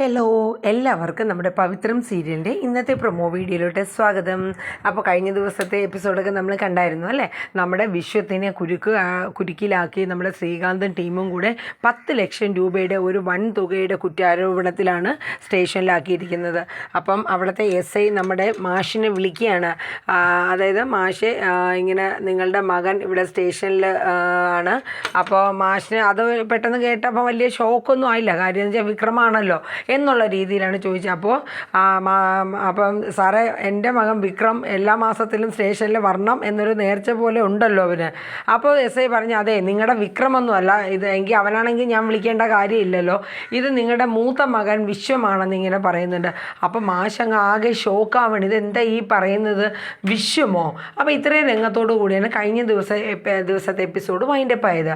Hello എല്ലാവർക്കും നമ്മുടെ പവിത്രം സീരിയലിന്റെ ഇന്നത്തെ പ്രൊമോ വീഡിയോയിലോട്ട് സ്വാഗതം. അപ്പോൾ കഴിഞ്ഞ ദിവസത്തെ എപ്പിസോഡൊക്കെ നമ്മൾ കണ്ടായിരുന്നു അല്ലേ? നമ്മുടെ വിശ്വത്തിനെ കുരുക്ക് കുരുക്കിലാക്കി നമ്മുടെ ശ്രീകാന്തും ടീമും കൂടെ പത്ത് ലക്ഷം രൂപയുടെ ഒരു വൻ തുകയുടെ കുറ്റാരോപണത്തിലാണ് സ്റ്റേഷനിലാക്കിയിരിക്കുന്നത്. അപ്പം അവിടുത്തെ എസ് ഐ നമ്മുടെ മാഷിനെ വിളിക്കുകയാണ്. അതായത് മാഷ് ഇങ്ങനെ നിങ്ങളുടെ മകൻ ഇവിടെ സ്റ്റേഷനിൽ ആണ്. അപ്പോൾ മാഷിന് അത് പെട്ടെന്ന് കേട്ടപ്പോൾ വലിയ ഷോക്കൊന്നും ആയില്ല. കാര്യം എന്ന് വെച്ചാൽ വിക്രമാണല്ലോ. എന്നുള്ള രീതിയിലാണ് ചോദിച്ചത്. അപ്പോൾ അപ്പം സാറേ എന്റെ മകൻ വിക്രം എല്ലാ മാസത്തിലും സ്റ്റേഷനിൽ വരണം എന്നൊരു നേർച്ച പോലെ ഉണ്ടല്ലോ അവന്. അപ്പോൾ എസ് ഐ പറഞ്ഞു അതെ നിങ്ങളുടെ വിക്രമൊന്നുമല്ല ഇത് എങ്കിൽ അവനാണെങ്കിൽ ഞാൻ വിളിക്കേണ്ട കാര്യമില്ലല്ലോ. ഇത് നിങ്ങളുടെ മൂത്ത മകൻ വിശ്വമാണെന്ന് ഇങ്ങനെ പറയുന്നുണ്ട്. അപ്പം മാഷങ്ങ ആകെ ഷോക്കാവണം. ഇതെന്താ ഈ പറയുന്നത്? വിശ്വമോ? അപ്പോൾ ഇത്രയും രംഗത്തോടു കൂടിയാണ് കഴിഞ്ഞ ദിവസം ദിവസത്തെ എപ്പിസോഡ് വൈൻഡപ്പ് ആയത്.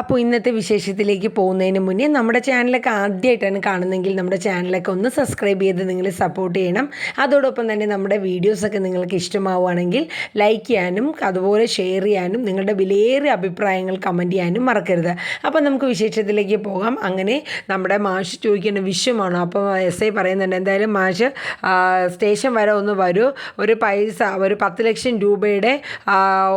അപ്പോൾ ഇന്നത്തെ വിശേഷത്തിലേക്ക് പോകുന്നതിന് മുന്നേ നമ്മുടെ ചാനലൊക്കെ ആദ്യമായിട്ടാണ് കാണുന്നതെങ്കിൽ നമ്മുടെ ചാനലൊക്കെ ഒന്ന് സബ്സ്ക്രൈബ് ചെയ്ത് നിങ്ങൾ സപ്പോർട്ട് ചെയ്യണം. അതോടൊപ്പം തന്നെ നമ്മുടെ വീഡിയോസൊക്കെ നിങ്ങൾക്ക് ഇഷ്ടമാവുകയാണെങ്കിൽ ലൈക്ക് ചെയ്യാനും അതുപോലെ ഷെയർ ചെയ്യാനും നിങ്ങളുടെ വിലയേറിയ അഭിപ്രായങ്ങൾ കമന്റ് ചെയ്യാനും മറക്കരുത്. അപ്പോൾ നമുക്ക് വിശേഷത്തിലേക്ക് പോകാം. അങ്ങനെ നമ്മുടെ മാഷ് ചോദിക്കേണ്ട വിഷയമാണ്. അപ്പോൾ എസ് ഐ പറയുന്നുണ്ട് എന്തായാലും മാഷ് സ്റ്റേഷൻ വരെ ഒന്ന് വരൂ. ഒരു പൈസ ഒരു പത്ത് ലക്ഷം രൂപയുടെ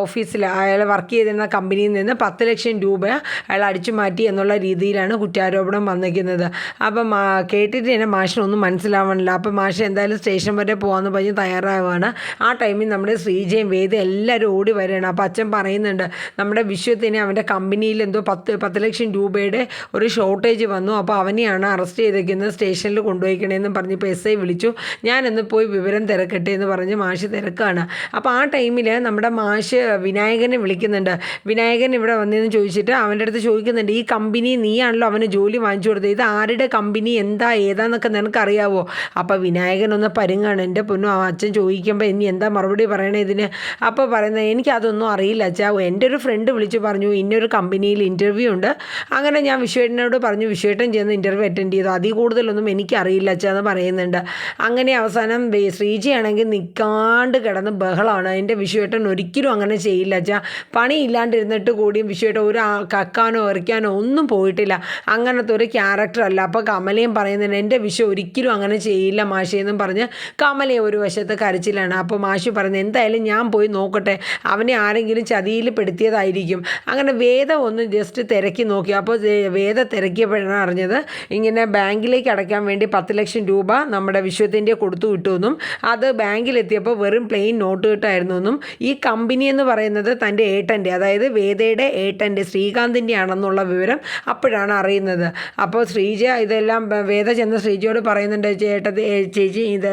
ഓഫീസിൽ അയാൾ വർക്ക് ചെയ്തിരുന്ന കമ്പനിയിൽ നിന്ന് പത്ത് ലക്ഷം രൂപ അയാൾ അടിച്ചു മാറ്റി എന്നുള്ള രീതിയിലാണ് കുറ്റാരോപണം വന്നിരിക്കുന്നത്. അപ്പം കേട്ടിട്ട് തന്നെ മാഷിനൊന്നും മനസ്സിലാവണില്ല. അപ്പം മാഷ് എന്തായാലും സ്റ്റേഷൻ വരെ പോകാമെന്ന് പറഞ്ഞ് തയ്യാറാവുകയാണ് ആ ടൈമിൽ നമ്മുടെ ശ്രീജയും വേദ എല്ലാവരും ഓടി വരികയാണ്. അപ്പം അച്ഛൻ പറയുന്നുണ്ട് നമ്മുടെ വിശ്വത്തിന് അവന്റെ കമ്പനിയിൽ എന്തോ പത്ത് പത്ത് ലക്ഷം രൂപയുടെ ഒരു ഷോർട്ടേജ് വന്നു. അപ്പോൾ അവനെയാണ് അറസ്റ്റ് ചെയ്തിരിക്കുന്നത് സ്റ്റേഷനിൽ കൊണ്ടുപോയിക്കണേന്ന് പറഞ്ഞപ്പോൾ എസ് ഐ വിളിച്ചു. ഞാനൊന്ന് പോയി വിവരം തിരക്കട്ടെ എന്ന് പറഞ്ഞ് മാഷ് തിരക്കാണ്. അപ്പോൾ ആ ടൈമിൽ നമ്മുടെ മാഷ് വിനായകനെ വിളിക്കുന്നുണ്ട്. വിനായകൻ ഇവിടെ വന്നതെന്ന് ചോദിച്ചിട്ട് അവന്റെ അടുത്ത് ചോദിക്കുന്നുണ്ട് ഈ കമ്പനി നീയാണല്ലോ അവന് ജോലി വാങ്ങിച്ചു കൊടുത്തത്? ഇത് ആരുടെ കമ്പനി? എന്താ? ഏതാന്നൊക്കെ നിനക്ക് അറിയാവോ അപ്പോൾ വിനായകൻ ഒന്ന് പരുങ്ങാണ്. എന്റെ പൊന്നു ആ അച്ഛൻ ചോദിക്കുമ്പോൾ ഇനി എന്താ മറുപടി പറയണേ ഇതിന്? അപ്പോൾ പറയുന്നത് എനിക്കതൊന്നും അറിയില്ല അച്ഛാ എന്റെ ഒരു ഫ്രണ്ട് വിളിച്ച് പറഞ്ഞു ഇന്നൊരു കമ്പനിയിൽ ഇന്റർവ്യൂ ഉണ്ട്. അങ്ങനെ ഞാൻ വിശ്വേട്ടനോട് പറഞ്ഞു വിശ്വേട്ടൻ ചെന്ന് ഇന്റർവ്യൂ അറ്റൻഡ് ചെയ്തു. അതിൽ കൂടുതലൊന്നും എനിക്കറിയില്ല അച്ഛാ എന്ന് പറയുന്നുണ്ട്. അങ്ങനെ അവസാനം ശ്രീജയാണെങ്കിൽ നിൽക്കാണ്ട് കിടന്ന് ബഹളമാണ് എന്റെ വിശ്വേട്ടൻ ഒരിക്കലും അങ്ങനെ ചെയ്യില്ല അച്ഛാ പണിയില്ലാണ്ടിരുന്നിട്ട് കൂടിയും വിശ്വേട്ടൻ ഒരു കക്കാനോ എറിക്കാനോ ഒന്നും പോയിട്ടില്ല. അങ്ങനത്തെ ഒരു ക്യാരക്ടറല്ല അപ്പോൾ കമലയും പറയുന്നുണ്ട് എന്റെ വിശ്വ ഒരിക്കലും അങ്ങനെ ചെയ്യില്ല മാഷെന്നും പറഞ്ഞ് കമലയെ ഒരു വശത്ത് കരച്ചിലാണ്. അപ്പോൾ മാഷി പറഞ്ഞു എന്തായാലും ഞാൻ പോയി നോക്കട്ടെ. അവനെ ആരെങ്കിലും ചതിയിൽ പെടുത്തിയതായിരിക്കും. അങ്ങനെ വേദ ഒന്ന് ജസ്റ്റ് തിരക്കി നോക്കി. അപ്പോൾ വേദ തിരക്കിയപ്പോഴാണ് അറിഞ്ഞത് ഇങ്ങനെ ബാങ്കിലേക്ക് അടയ്ക്കാൻ വേണ്ടി പത്ത് ലക്ഷം രൂപ നമ്മുടെ വിശ്വത്തിന്റെ കൊടുത്തു വിട്ടുവെന്നും അത് ബാങ്കിലെത്തിയപ്പോൾ വെറും പ്ലെയിൻ നോട്ട് കിട്ടായിരുന്നു എന്നും ഈ കമ്പനി എന്ന് പറയുന്നത് തന്റെ ഏട്ടന്റെ അതായത് വേദയുടെ ഏട്ടന്റെ ശ്രീകാന്തിന്റെ ആണെന്നുള്ള വിവരം അപ്പോഴാണ് അറിയുന്നത്. അപ്പോൾ ശ്രീജ ഇതെല്ലാം വേദ ചെന്ന് ശ്രീജയോട് പറയുന്നുണ്ട് ചേട്ടത്തി ചേച്ചി ഇത്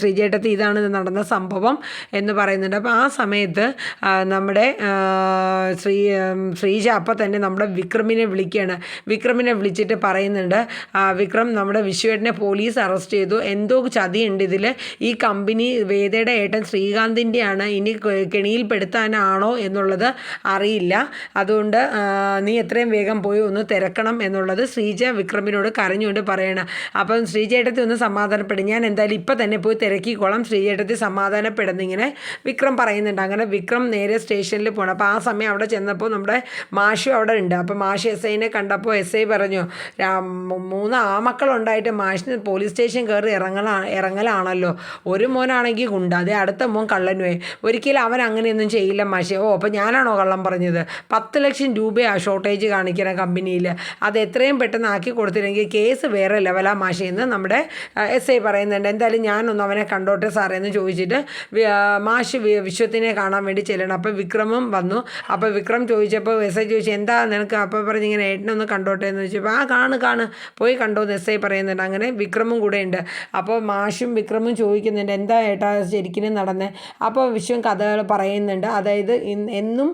ശ്രീജേട്ടത്തി ഇതാണ് നടന്ന സംഭവം എന്ന് പറയുന്നുണ്ട്. അപ്പോൾ ആ സമയത്ത് നമ്മുടെ ശ്രീ ശ്രീജ അപ്പം തന്നെ നമ്മുടെ വിക്രമിനെ വിളിക്കുകയാണ്. വിക്രമിനെ വിളിച്ചിട്ട് പറയുന്നുണ്ട് വിക്രം നമ്മുടെ വിശ്വേട്ടനെ പോലീസ് അറസ്റ്റ് ചെയ്തു. എന്തോ ചതിയുണ്ട് ഇതിൽ ഈ കമ്പനി വേദയുടെ ഏട്ടൻ ശ്രീകാന്തിന്റെയാണ്. ഇനി കെണിയിൽപ്പെടുത്താനാണോ എന്നുള്ളത് അറിയില്ല. അതുകൊണ്ട് നീ എത്രയും വേഗം പോയി ഒന്ന് തിരക്കണം എന്നുള്ളത് ശ്രീജ വിക്രമിനോട് കരഞ്ഞുകൊണ്ട് പറയണം. അപ്പം ശ്രീജേട്ടത്തി ഒന്ന് സമാധാനപ്പെടും. ഞാൻ എന്തായാലും ഇപ്പം തന്നെ പോയി തിരക്കിക്കോളാം. ശ്രീജേട്ടത്തി സമാധാനപ്പെടുന്നിങ്ങനെ വിക്രം പറയുന്നുണ്ട്. അങ്ങനെ വിക്രം നേരെ സ്റ്റേഷനിൽ പോകണം അപ്പോൾ ആ സമയം അവിടെ ചെന്നപ്പോൾ നമ്മുടെ മാഷു അവിടെ ഉണ്ട്. അപ്പോൾ മാഷ് എസ് ഐനെ കണ്ടപ്പോൾ എസ് ഐ പറഞ്ഞു മൂന്ന് ആമക്കളുണ്ടായിട്ട് മാഷിന് പോലീസ് സ്റ്റേഷൻ കയറി ഇറങ്ങലാ ഇറങ്ങലാണല്ലോ. ഒരു മോനാണെങ്കിൽ ഗുണ്ട. അതേ അടുത്ത മോൻ കള്ളനുവേ. ഒരിക്കലും അവൻ അങ്ങനെയൊന്നും ചെയ്യില്ല മാഷെ. ഓ അപ്പോൾ ഞാനാണോ കള്ളം പറഞ്ഞത്? പത്ത് ലക്ഷം രൂപയാണ് ഷോർട്ടേജ് കാണിക്കണം കമ്പനിയിൽ അത് എത്രയും പെട്ടെന്ന് ആക്കി കൊടുത്തില്ലെങ്കിൽ കേസ് വേറെ ലെവലാ മാഷിയെന്ന് നമ്മുടെ എസ് ഐ പറയുന്നുണ്ട്. എന്തായാലും ഞാനൊന്നും അവനെ കണ്ടോട്ടെ സാറേ എന്ന് ചോദിച്ചിട്ട് മാഷ് വിശ്വത്തിനെ കാണാൻ വേണ്ടി ചെല്ലണം അപ്പോൾ വിക്രമും വന്നു. അപ്പോൾ വിക്രം ചോദിച്ചപ്പോൾ എസ് ഐ ചോദിച്ചു എന്താ നിനക്ക്? അപ്പോൾ പറഞ്ഞ് ഇങ്ങനെ ഏട്ടനൊന്ന് കണ്ടോട്ടെ എന്ന് ചോദിച്ചപ്പോൾ ആ കാണ് കാണ്. പോയി കണ്ടോ എന്ന് എസ് ഐ പറയുന്നുണ്ട്. അങ്ങനെ വിക്രമും കൂടെ ഉണ്ട്. അപ്പോൾ മാഷും വിക്രമും ചോദിക്കുന്നുണ്ട് എന്താ ഏട്ടാ ശരിക്കും നടന്നേ? അപ്പോൾ വിശ്വം കഥകൾ പറയുന്നുണ്ട്. അതായത് എന്നും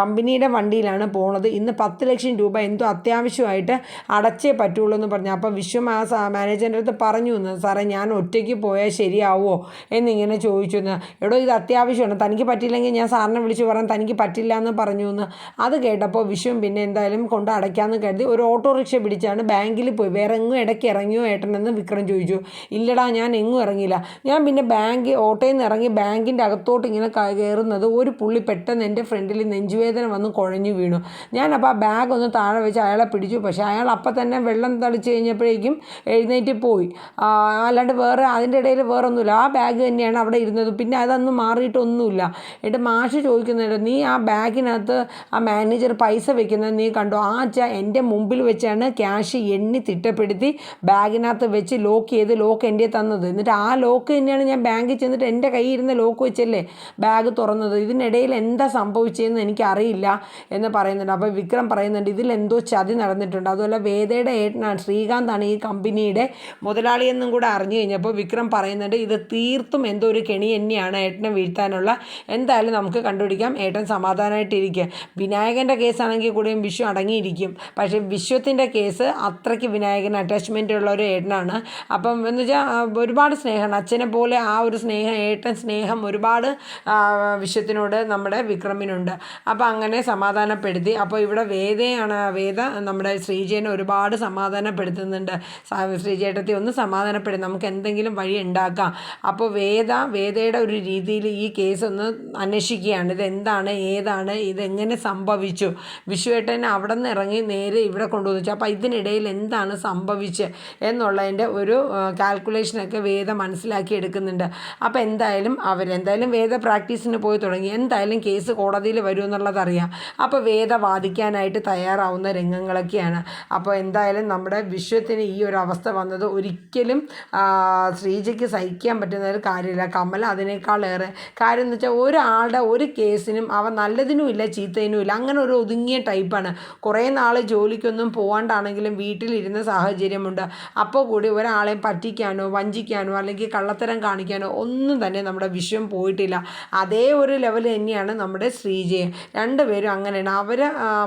കമ്പനിയുടെ വണ്ടിയിലാണ് പോണത് ഇന്ന് പത്ത് ലക്ഷം രൂപ എന്തോ അത്യാവശ്യമായിട്ട് അടച്ചേ പറ്റുള്ളൂ എന്ന് പറഞ്ഞു. അപ്പം വിശ്വം ആ മാനേജറിന്റെ അടുത്ത് പറഞ്ഞു എന്ന് സാറേ ഞാൻ ഒറ്റയ്ക്ക് പോയാൽ ശരിയാവുമോ? എന്നിങ്ങനെ ചോദിച്ചു എന്ന്. എടോ ഇത് അത്യാവശ്യമാണ്. തനിക്ക് പറ്റില്ലെങ്കിൽ ഞാൻ സാറിനെ വിളിച്ച് പറയാം. തനിക്ക് പറ്റില്ല എന്ന് പറഞ്ഞു എന്ന്. അത് കേട്ടപ്പോൾ വിശ്വം പിന്നെ എന്തായാലും കൊണ്ട് അടയ്ക്കാമെന്ന് കരുതി ഒരു ഓട്ടോറിക്ഷ പിടിച്ചാണ് ബാങ്കിൽ പോയി. വേറെ എങ്ങും ഇടയ്ക്ക് ഇറങ്ങിയോ ഏട്ടനെന്ന് വിക്രം ചോദിച്ചു. ഇല്ലടാ ഞാൻ എങ്ങും ഇറങ്ങിയില്ല. ഞാൻ പിന്നെ ബാങ്ക് ഓട്ടോയിൽ നിന്ന് ഇറങ്ങി ബാങ്കിന്റെ അകത്തോട്ട് ഇങ്ങനെ കയറുന്നത് ഒരു പുള്ളി പെട്ടെന്ന് എന്റെ ഫ്രണ്ടിൽ നെഞ്ചുവേദന വന്ന് കുഴഞ്ഞു വീണു. ഞാൻ അപ്പോൾ ആ ബാഗ് ഒന്ന് താഴെ വെച്ച് അയാളെ പിടിച്ചു. പക്ഷേ അയാൾ അപ്പം തന്നെ വെള്ളം തളിച്ച് കഴിഞ്ഞപ്പോഴേക്കും എഴുന്നേറ്റ് പോയി. അല്ലാണ്ട് വേറെ അതിന്റെ ഇടയിൽ വേറെ ഒന്നുമില്ല ആ ബാഗ് തന്നെയാണ് അവിടെ ഇരുന്നത്. പിന്നെ അതൊന്നും മാറിയിട്ടൊന്നുമില്ല. എന്നിട്ട് മാഷ് ചോദിക്കുന്നുണ്ട് നീ ആ ബാഗിനകത്ത് ആ മാനേജർ പൈസ വെക്കുന്നത് നീ കണ്ടോ? ആ അച്ഛ എന്റെ മുമ്പിൽ വെച്ചാണ് ക്യാഷ് എണ്ണി തിട്ടപ്പെടുത്തി ബാഗിനകത്ത് വെച്ച് ലോക്ക് ചെയ്ത് ലോക്ക് എന്റെ തന്നത്. എന്നിട്ട് ആ ലോക്ക് തന്നെയാണ് ഞാൻ ബാങ്കിൽ ചെന്നിട്ട് എന്റെ കയ്യിൽ ഇരുന്ന ലോക്ക് വെച്ചല്ലേ ബാഗ് തുറന്നത്. ഇതിനിടയിൽ എന്താ സംഭവിച്ചതെന്ന് എനിക്കറിയില്ല എന്ന് പറയുന്നുണ്ട്. അപ്പോൾ വിക്രം പറയുന്നുണ്ട് ഇതിൽ എന്തോ ചതി നടന്നിട്ടുണ്ട്. അതുപോലെ വേദയുടെ ഏട്ടനാണ് ശ്രീകാന്താണ് ഈ കമ്പനിയുടെ മുതലാളിയെന്നും കൂടെ അറിഞ്ഞു കഴിഞ്ഞപ്പോൾ വിക്രം പറയുന്നുണ്ട് ഇത് തീർത്തും എന്തോ ഒരു കെണി തന്നെയാണ് ഏട്ടനെ വീഴ്ത്താനുള്ള. എന്തായാലും നമുക്ക് കണ്ടുപിടിക്കാം ഏട്ടൻ സമാധാനമായിട്ടിരിക്കുക. വിനായകന്റെ കേസാണെങ്കിൽ കൂടിയും വിഷു അടങ്ങിയിരിക്കും. പക്ഷേ വിശ്വത്തിന്റെ കേസ് അത്രയ്ക്ക് വിനായകൻ അറ്റാച്ച്മെന്റ് ഉള്ള ഒരു ഏട്ടനാണ്. അപ്പം എന്ന് വെച്ചാൽ ഒരുപാട് സ്നേഹമാണ്. അച്ഛനെ പോലെ ആ ഒരു സ്നേഹം ഏട്ടൻ സ്നേഹം ഒരുപാട് വിശ്വത്തിനോട് നമ്മുടെ വിക്രമിനുണ്ട്. അപ്പം അങ്ങനെ സമാധാനപ്പെടുത്തി അപ്പോൾ ഇവിടെ വേദയാണ് വേദ നമ്മുടെ ശ്രീജയനെ ഒരുപാട് സമാധാനപ്പെടുത്തുന്നുണ്ട്. ശ്രീജേട്ടത്തെ ഒന്ന് സമാധാനപ്പെടും. നമുക്ക് എന്തെങ്കിലും വഴി ഉണ്ടാക്കാം. അപ്പോൾ വേദ വേദയുടെ ഒരു രീതിയിൽ ഈ കേസ് ഒന്ന് അന്വേഷിക്കുകയാണ്. ഇത് എന്താണ് ഏതാണ് ഇതെങ്ങനെ സംഭവിച്ചു? വിഷുവേട്ടൻ അവിടെ നിന്ന് ഇറങ്ങി നേരെ ഇവിടെ കൊണ്ടുവന്നു അപ്പോൾ ഇതിനിടയിൽ എന്താണ് സംഭവിച്ചത് എന്നുള്ളതിന്റെ ഒരു കാൽക്കുലേഷനൊക്കെ വേദ മനസ്സിലാക്കി എടുക്കുന്നുണ്ട്. അപ്പോൾ എന്തായാലും അവരെന്തായാലും വേദ പ്രാക്ടീസിന് പോയി തുടങ്ങി. എന്തായാലും കേസ് കോടതിയിൽ വരുമെന്നുള്ളതറിയാം അപ്പോൾ വേദ വാദിക്കാനായിട്ട് തയ്യാറാവുന്ന രംഗങ്ങളൊക്കെയാണ്. അപ്പോൾ എന്തായാലും നമ്മുടെ വിശ്വത്തിന് ഈ ഒരു അവസ്ഥ വന്നത് ഒരിക്കലും ശ്രീജയ്ക്ക് സഹിക്കാൻ പറ്റുന്ന ഒരു കാര്യമില്ല. കമൽ അതിനേക്കാളേറെ കാര്യം എന്ന് വെച്ചാൽ ഒരാളുടെ ഒരു കേസിനും അവ നല്ലതിനും ഇല്ല ചീത്തതിനും ഇല്ല. അങ്ങനെ ഒരു ഒതുങ്ങിയ ടൈപ്പാണ്. കുറേ നാൾ ജോലിക്കൊന്നും പോകാണ്ടാണെങ്കിലും വീട്ടിലിരുന്ന സാഹചര്യമുണ്ട്. അപ്പോൾ കൂടി ഒരാളെ പറ്റിക്കാനോ വഞ്ചിക്കാനോ അല്ലെങ്കിൽ കള്ളത്തരം കാണിക്കാനോ ഒന്നും തന്നെ നമ്മുടെ വിശ്വം പോയിട്ടില്ല. അതേ ഒരു ലെവൽ തന്നെയാണ് നമ്മുടെ ശ്രീജയും. രണ്ടുപേരും അങ്ങനെയാണ്. അവർ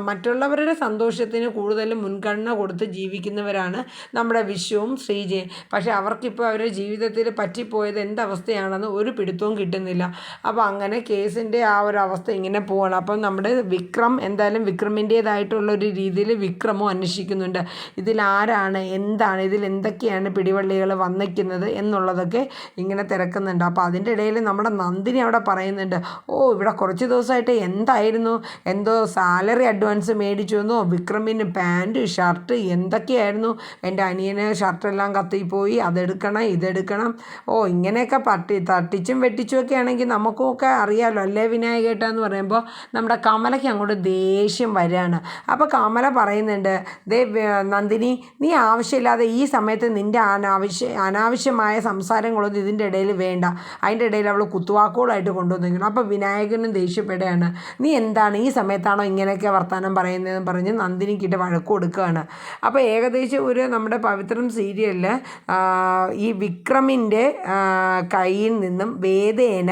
മറ്റുള്ളവരുടെ സന്തോഷത്തിന് കൂടുതൽ മുൻഗണന കൊടുത്ത് ജീവിക്കുന്നവരാണ് നമ്മുടെ വിശ്വവും ശ്രീജയും പക്ഷേ അവർക്കിപ്പോൾ അവരുടെ ജീവിതത്തിൽ പറ്റിപ്പോയത് എന്തവസ്ഥയാണെന്ന് ഒരു പിടുത്തവും കിട്ടുന്നില്ല. അപ്പോൾ അങ്ങനെ കേസിന്റെ ആ ഒരു അവസ്ഥ ഇങ്ങനെ പോവാണ്. അപ്പം നമ്മുടെ വിക്രം എന്തായാലും വിക്രമിന്റേതായിട്ടുള്ള ഒരു രീതിയിൽ വിക്രമോ അന്വേഷിക്കുന്നുണ്ട്. ഇതിൽ ആരാണ് എന്താണ് ഇതിൽ എന്തൊക്കെയാണ് പിടിവള്ളികൾ വന്നിക്കുന്നത് എന്നുള്ളതൊക്കെ ഇങ്ങനെ തിരക്കുന്നുണ്ട്. അപ്പോൾ അതിന്റെ ഇടയിൽ നമ്മുടെ നന്ദിനി അവിടെ പറയുന്നുണ്ട് ഓ ഇവിടെ കുറച്ച് ദിവസമായിട്ട് എന്തായിരുന്നു? എന്തോ സാലറി അഡ്വാൻസ് മേടിച്ചു വന്നു. വിക്രമിന് പാന്റ് ഷർട്ട് എന്തൊക്കെയായിരുന്നു? എന്റെ അനിയന് ഷർട്ടെല്ലാം കത്തിപ്പോയി. അതെടുക്കണം ഇതെടുക്കണം. ഓ ഇങ്ങനെയൊക്കെ പട്ടി തട്ടിച്ചും വെട്ടിച്ചും ഒക്കെ ആണെങ്കിൽ നമുക്കൊക്കെ അറിയാമല്ലോ അല്ലേ വിനായകേട്ട എന്ന് പറയുമ്പോൾ നമ്മുടെ കമലയ്ക്ക് അങ്ങോട്ട് ദേഷ്യം വരികയാണ് അപ്പോൾ കമല പറയുന്നുണ്ട് ദേ നന്ദിനി നീ ആവശ്യമില്ലാതെ ഈ സമയത്ത് നിന്റെ അനാവശ്യ അനാവശ്യമായ സംസാരങ്ങളൊന്നും ഇതിന്റെ ഇടയിൽ വേണ്ട. അതിന്റെ ഇടയിൽ അവൾ കുത്തുവാക്കുകളായിട്ട് കൊണ്ടുവന്നിരിക്കണം അപ്പോൾ വിനായകനും ദേഷ്യപ്പെടുകയാണ് നീ എന്താണ് ഈ സമയത്താണോ ഇങ്ങനെയൊക്കെ വർത്തമാനം പറയുന്നതെന്ന് പറഞ്ഞ് നന്ദിനിക്കിട്ട് വഴക്ക് കൊടുക്കുകയാണ്. അപ്പോൾ ഏകദേശം ഒരു നമ്മുടെ പവിത്രം സീരിയലിൽ ഈ വിക്രമിന്റെ കയ്യിൽ നിന്നും വേദേന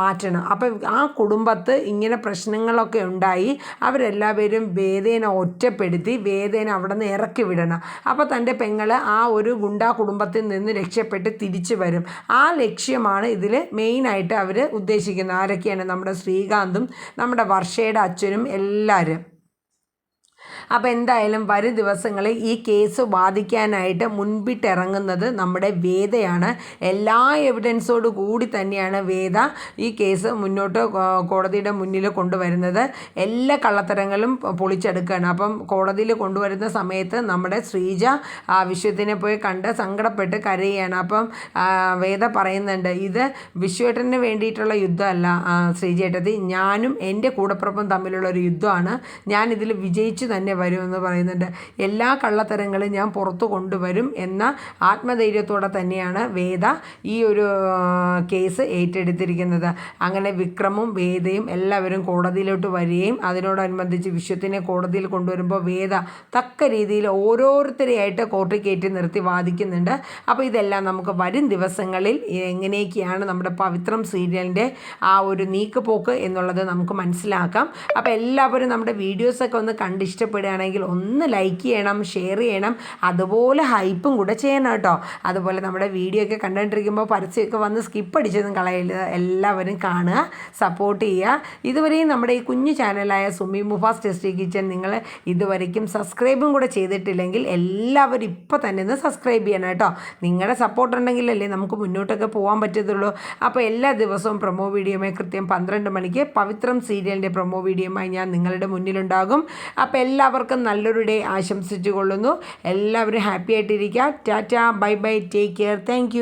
മാറ്റണം. അപ്പോൾ ആ കുടുംബത്ത് ഇങ്ങനെ പ്രശ്നങ്ങളൊക്കെ ഉണ്ടായി. അവരെല്ലാവരും വേദേന ഒറ്റപ്പെടുത്തി വേദേന അവിടെ നിന്ന് ഇറക്കി വിടണം. അപ്പോൾ തന്റെ പെങ്ങൾ ആ ഒരു ഗുണ്ടാ കുടുംബത്തിൽ നിന്ന് രക്ഷപ്പെട്ട് തിരിച്ചു വരും. ആ ലക്ഷ്യമാണ് ഇതിൽ മെയിനായിട്ട് അവർ ഉദ്ദേശിക്കുന്നത്. ആരൊക്കെയാണ് നമ്മുടെ ശ്രീകാന്തും നമ്മുടെ വർഷയുടെ അച്ഛനും എല്ലാവരും അപ്പോൾ എന്തായാലും വരും ദിവസങ്ങളിൽ ഈ കേസ് വാദിക്കാനായിട്ട് മുൻപിട്ടിറങ്ങുന്നത് നമ്മുടെ വേദയാണ്. എല്ലാ എവിഡൻസോട് കൂടി തന്നെയാണ് വേദ ഈ കേസ് മുന്നോട്ട് കോടതിയുടെ മുന്നിൽ കൊണ്ടുവരുന്നത്. എല്ലാ കള്ളത്തരങ്ങളും പൊളിച്ചെടുക്കുകയാണ് അപ്പം കോടതിയിൽ കൊണ്ടുവരുന്ന സമയത്ത് നമ്മുടെ ശ്രീജ ആ വിശ്വത്തിനെ പോയി കണ്ട് സങ്കടപ്പെട്ട് കരയുകയാണ് അപ്പം വേദ പറയുന്നുണ്ട് ഇത് വിശ്വേട്ടന് വേണ്ടിയിട്ടുള്ള യുദ്ധമല്ല ശ്രീജേട്ടത്തി. ഞാനും എന്റെ കൂടപ്പുറപ്പും തമ്മിലുള്ള ഒരു യുദ്ധമാണ്. ഞാൻ വിജയിച്ചു തന്നെ വരുമെന്ന് പറയുന്നുണ്ട്. എല്ലാ കള്ളത്തരങ്ങളും ഞാൻ പുറത്തു കൊണ്ടുവരും എന്ന ആത്മധൈര്യത്തോടെ തന്നെയാണ് വേദ ഈ ഒരു കേസ് ഏറ്റെടുത്തിരിക്കുന്നത്. അങ്ങനെ വിക്രമും വേദയും എല്ലാവരും കോടതിയിലോട്ട് വരികയും അതിനോടനുബന്ധിച്ച് വിശ്വത്തിനെ കോടതിയിൽ കൊണ്ടുവരുമ്പോൾ വേദ തക്ക രീതിയിൽ ഓരോരുത്തരെയായിട്ട് കോർട്ടിൽ കയറ്റി നിർത്തി വാദിക്കുന്നുണ്ട്. അപ്പോൾ ഇതെല്ലാം നമുക്ക് വരും ദിവസങ്ങളിൽ എങ്ങനെയൊക്കെയാണ് നമ്മുടെ പവിത്രം സീരിയലിന്റെ ആ ഒരു നീക്കുപോക്ക് എന്നുള്ളത് നമുക്ക് മനസ്സിലാക്കാം. അപ്പോൾ എല്ലാവരും നമ്മുടെ വീഡിയോസൊക്കെ ഒന്ന് കണ്ട് ഇഷ്ടപ്പെടുകയാണെങ്കിൽ ഒന്ന് ലൈക്ക് ചെയ്യണം ഷെയർ ചെയ്യണം അതുപോലെ ഹൈപ്പും കൂടെ ചെയ്യണം കേട്ടോ. അതുപോലെ നമ്മുടെ വീഡിയോ ഒക്കെ കണ്ടുകൊണ്ടിരിക്കുമ്പോൾ പരസ്യമൊക്കെ വന്ന് സ്കിപ്പ് അടിച്ചൊന്നും കളയില്ല എല്ലാവരും കാണുക സപ്പോർട്ട് ചെയ്യുക. ഇതുവരെയും നമ്മുടെ ഈ കുഞ്ഞു ചാനലായ സുമി മുഫാസ് ടെസ്റ്റി കിച്ചൻ നിങ്ങൾ ഇതുവരെയ്ക്കും സബ്സ്ക്രൈബും കൂടെ ചെയ്തിട്ടില്ലെങ്കിൽ എല്ലാവരും ഇപ്പോൾ തന്നെ ഒന്ന് സബ്സ്ക്രൈബ് ചെയ്യണം കേട്ടോ. നിങ്ങളുടെ സപ്പോർട്ട് ഉണ്ടെങ്കിലല്ലേ നമുക്ക് മുന്നോട്ടൊക്കെ പോകാൻ പറ്റത്തുള്ളൂ. അപ്പോൾ എല്ലാ ദിവസവും പ്രൊമോ വീഡിയോമായി കൃത്യം പന്ത്രണ്ട് മണിക്ക് പവിത്രം സീരിയലിന്റെ പ്രൊമോ വീഡിയോമായി ഞാൻ നിങ്ങളുടെ മുന്നിലുണ്ടാകും. അപ്പോൾ എല്ലാവർക്കും നല്ലൊരു ഡേ ആശംസിച്ചു കൊള്ളുന്നു എല്ലാവരും ഹാപ്പി ആയിട്ടിരിക്കുക tata bye bye take care. Thank